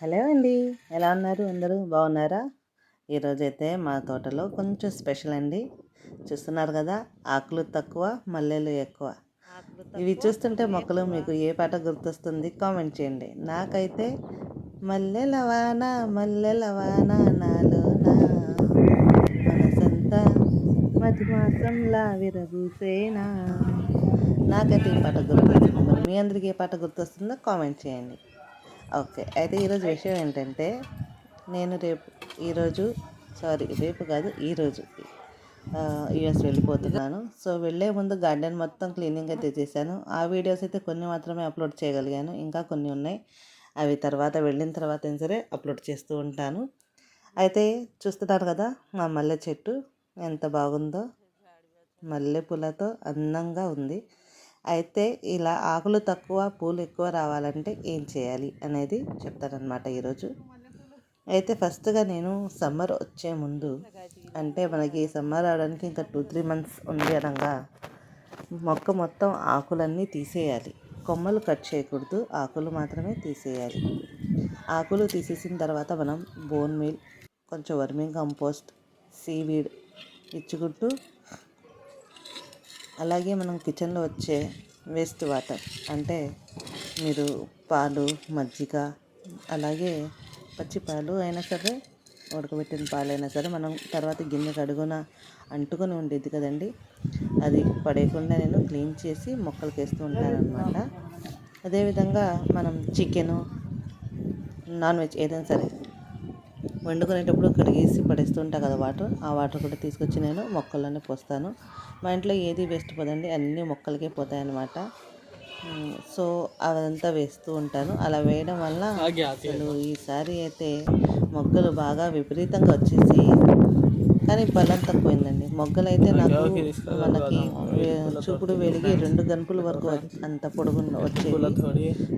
Hello అండి. ఎలా ఉన్నారు? అందరూ బాగున్నారా? ఈరోజైతే మా తోటలో కొంచెం స్పెషల్ అండి. చూస్తున్నారు కదా ఆకులు తక్కువ మల్లెలు ఎక్కువ. ఇవి చూస్తుంటే మొక్కలు మీకు ఏ పాట గుర్తొస్తుంది? కామెంట్ చేయండి. నాకైతే మల్లెల వాన మల్లెల వాన నాలో మనసంతా మధు మాసంలా విరబూసేనా నాకైతే ఈ పాట గుర్తొస్తుంది. మీ అందరికీ ఏ పాట గుర్తొస్తుందో కామెంట్ చేయండి. ఓకే. అయితే ఈరోజు విషయం ఏంటంటే నేను రేపు ఈరోజు సారీ రేపు కాదు ఈరోజు యుఎస్ వెళ్ళిపోతున్నాను. సో వెళ్ళే ముందు గార్డెన్ మొత్తం క్లీనింగ్ అయితే చేశాను. ఆ వీడియోస్ అయితే కొన్ని మాత్రమే అప్లోడ్ చేయగలిగాను. ఇంకా కొన్ని ఉన్నాయి. అవి తర్వాత వెళ్ళిన తర్వాత అయినా సరే అప్లోడ్ చేస్తూ ఉంటాను. అయితే చూస్తున్నారు కదా మా మల్లె చెట్టు ఎంత బాగుందో. మల్లె పూలతో అందంగా ఉంది. అయితే ఇలా ఆకులు తక్కువ పూలు ఎక్కువ రావాలంటే ఏం చేయాలి అనేది చెప్తానమాట ఈరోజు. అయితే ఫస్ట్గా నేను సమ్మర్ వచ్చే ముందు అంటే మనకి సమ్మర్ రావడానికి ఇంకా టూ త్రీ మంత్స్ ఉంది అనగా మొక్క మొత్తం ఆకులన్నీ తీసేయాలి. కొమ్మలు కట్ చేయకూడదు ఆకులు మాత్రమే తీసేయాలి. ఆకులు తీసేసిన తర్వాత మనం బోన్ మీల్ కొంచెం వర్మింగ్ కంపోస్ట్ సీవీడ్ ఇచ్చుకుంటూ అలాగే మనం కిచెన్లో వచ్చే వేస్ట్ వాటర్ అంటే మీరు పాలు మజ్జిగ అలాగే పచ్చి పాలు అయినా సరే ఉడకబెట్టిన పాలైనా సరే మనం తర్వాత గిన్నె కడుగున అంటుకొని ఉండేది కదండి. అది పడేయకుండా నేను క్లీన్ చేసి మొక్కలకి వేస్తూ ఉంటానన్నమాట. అదేవిధంగా మనం చికెను నాన్ వెజ్ ఏదైనా సరే వండుకునేటప్పుడు కడిగేసి పడేస్తూ ఉంటా కదా వాటర్. ఆ వాటర్ కూడా తీసుకొచ్చి నేను మొక్కల్లోనే పోస్తాను. మా ఇంట్లో ఏది వేస్ట్ పోదండి. అన్నీ మొక్కలకే పోతాయి అన్నమాట సో అదంతా వేస్తూ ఉంటాను. అలా వేయడం వల్ల అసలు ఈసారి అయితే మొగ్గలు బాగా విపరీతంగా వచ్చేసి కానీ బలం తక్కువైందండి. మొగ్గలు అయితే నాకు మనకి చూపుడు వెలిగి రెండు గనుపుల వరకు అంత పొడుగు వచ్చే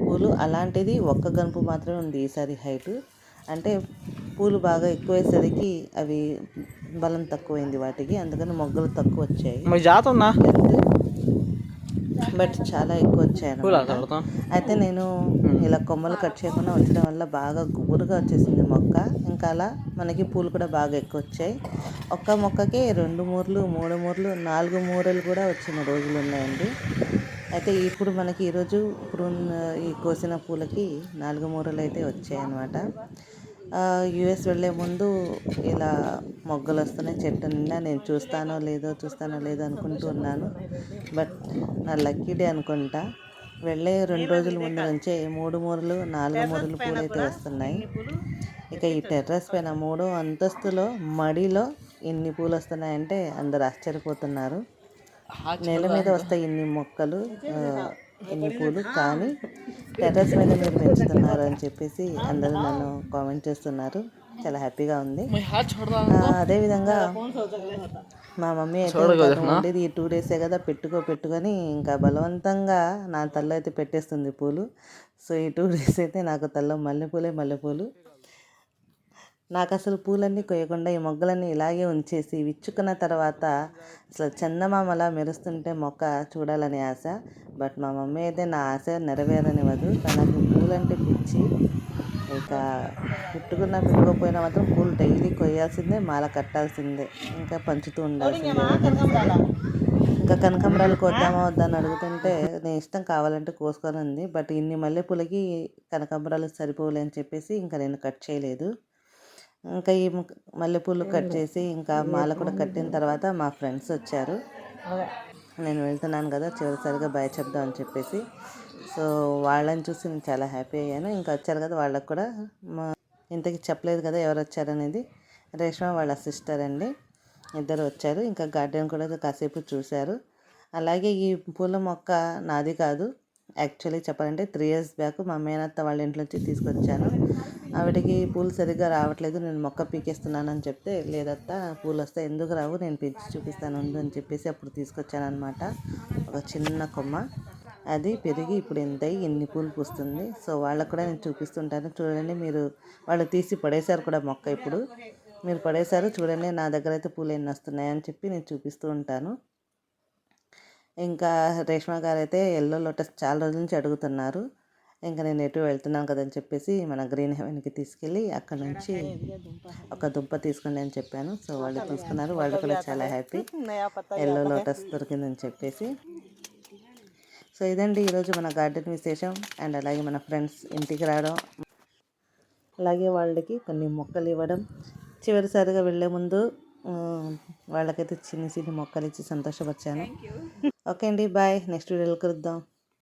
పూలు అలాంటిది ఒక్క గనుపు మాత్రమే ఉంది ఈసారి హైట్. అంటే పూలు బాగా ఎక్కువేసరికి అవి బలం తక్కువైంది వాటికి అందుకని మొగ్గలు తక్కువ వచ్చాయి బట్ చాలా ఎక్కువ వచ్చాయి అయితే నేను ఇలా కొమ్మలు కట్ చేయకుండా ఉంచడం వల్ల బాగా గుబురుగా వచ్చేసింది మొక్క. ఇంకా అలా మనకి పూలు కూడా బాగా ఎక్కువ వచ్చాయి ఒక్క మొక్కకి రెండు మూరలు మూడు మూరలు నాలుగు మూరలు కూడా వచ్చిన రోజులు ఉన్నాయండి. అయితే ఇప్పుడు మనకి ఈరోజు ఇప్పుడు ఈ కోసిన పూలకి నాలుగు మూరలు అయితే వచ్చాయి అన్నమాట యుఎస్ వెళ్ళే ముందు ఇలా మొగ్గలు వస్తున్నాయి చెట్టు నిండా నేను చూస్తానో లేదో చూస్తానో లేదో అనుకుంటూ ఉన్నాను. బట్ నా లక్కీ డే అనుకుంటా. వెళ్ళే రెండు రోజుల ముందు నుంచే మూడు మూరలు నాలుగు మూరలు పూలు అయితే వస్తున్నాయి. ఇక ఈ టెర్రస్ పైన మూడో అంతస్తులో మడిలో ఇన్ని పూలు వస్తున్నాయంటే అందరు ఆశ్చర్యపోతున్నారు. నేల మీద వస్తాయి ఇన్ని మొక్కలు. ఎన్ని పూలు కానీ టెర్రస్ మీద మీరు పెంచుతున్నారు అని చెప్పేసి అందరూ నన్ను కామెంట్ చేస్తున్నారు. చాలా హ్యాపీగా ఉంది. అదేవిధంగా మా మమ్మీ అయితే ఉండేది ఈ టూ డేసే కదా పెట్టుకో పెట్టుకొని ఇంకా బలవంతంగా నా తల్ల అయితే పెట్టేస్తుంది పూలు. సో ఈ టూ డేస్ అయితే నాకు తల్ల మల్లెపూలే మల్లెపూలు. నాకు అసలు పూలన్నీ కొయ్యకుండా ఈ మొగ్గలన్నీ ఇలాగే ఉంచేసి విచ్చుకున్న తర్వాత అసలు చందమామలా మెరుస్తుంటే మొక్క చూడాలని ఆశ. బట్ మా మమ్మీ అయితే నా ఆశ నెరవేరనివ్వదు. తనకు పూలంటే పిచ్చి. ఇక పెట్టుకున్నా పెట్టుకోకపోయినా మాత్రం పూలు డైలీ కొయ్యాల్సిందే మాల కట్టాల్సిందే. ఇంకా పంచుతూ ఉండాల్సిందే. ఇంకా కనకాంబరాలు కొద్దామా వద్దని అడుగుతుంటే నేను ఇష్టం కావాలంటే కోసుకొని ఉంది బట్ ఇన్ని మల్లెపూలకి కనకాంబరాలు సరిపోలే అని చెప్పేసి ఇంకా నేను కట్ చేయలేదు. ఇంకా ఈ మల్లెపూలు కట్ చేసి ఇంకా మాల కూడా కట్టిన తర్వాత మా ఫ్రెండ్స్ వచ్చారు. నేను వెళ్తున్నాను కదా చివరిసారిగా బాయ్ చెప్దాం అని చెప్పేసి. సో వాళ్ళని చూసి నేను చాలా హ్యాపీ అయ్యాను. ఇంకా వచ్చారు కదా వాళ్ళకు కూడా మా ఇంతకి చెప్పలేదు కదా ఎవరు వచ్చారనేది. రేష్మ వాళ్ళ సిస్టర్ అండి. ఇద్దరు వచ్చారు. ఇంకా గార్డెన్ కూడా కాసేపు చూశారు. అలాగే ఈ పూల మొక్క నాది కాదు. యాక్చువల్లీ చెప్పాలంటే త్రీ ఇయర్స్ బ్యాక్ మా మేనత్త వాళ్ళ ఇంట్లో నుంచి తీసుకొచ్చాను. ఆవిడకి పూలు సరిగ్గా రావట్లేదు నేను మొక్క పీకేస్తున్నానని చెప్తే లేదత్తా పూలు వస్తే ఎందుకు రావు నేను పెంచి చూపిస్తాను అని చెప్పేసి అప్పుడు తీసుకొచ్చాను అనమాట ఒక చిన్న కొమ్మ. అది పెరిగి ఇప్పుడు ఎంత ఎన్ని పూలు పూస్తుంది. సో వాళ్ళకు కూడా నేను చూపిస్తుంటాను. చూడండి మీరు వాళ్ళు తీసి పడేశారు కూడా మొక్క ఇప్పుడు. మీరు పడేశారు చూడండి నా దగ్గర అయితే పూలు ఎన్ని వస్తున్నాయని చెప్పి నేను చూపిస్తూ ఉంటాను. ఇంకా రేష్మా గారు అయితే ఎల్లో లోటస్ చాలా రోజుల నుంచి అడుగుతున్నారు. ఇంకా నేను ఎటు వెళ్తున్నాను కదని చెప్పేసి మన గ్రీన్ హెవెన్కి తీసుకెళ్ళి అక్కడ నుంచి ఒక దుంప తీసుకోండి అని చెప్పాను. సో వాళ్ళు తీసుకున్నారు. వాళ్ళు కూడా చాలా హ్యాపీ ఎల్లో లోటస్ దొరికిందని చెప్పేసి. సో ఇదండి ఈరోజు మన గార్డెన్ విశేషం. అండ్ అలాగే మన ఫ్రెండ్స్ ఇంటికి రావడం. అలాగే వాళ్ళకి కొన్ని మొక్కలు ఇవ్వడం. చివరిసారిగా వెళ్ళే ముందు వాళ్ళకైతే చిన్న చిన్న మొక్కలు ఇచ్చి సంతోషపరిచాను. ఓకే అండి బాయ్. నెక్స్ట్ వీడియోలో కలుద్దాం.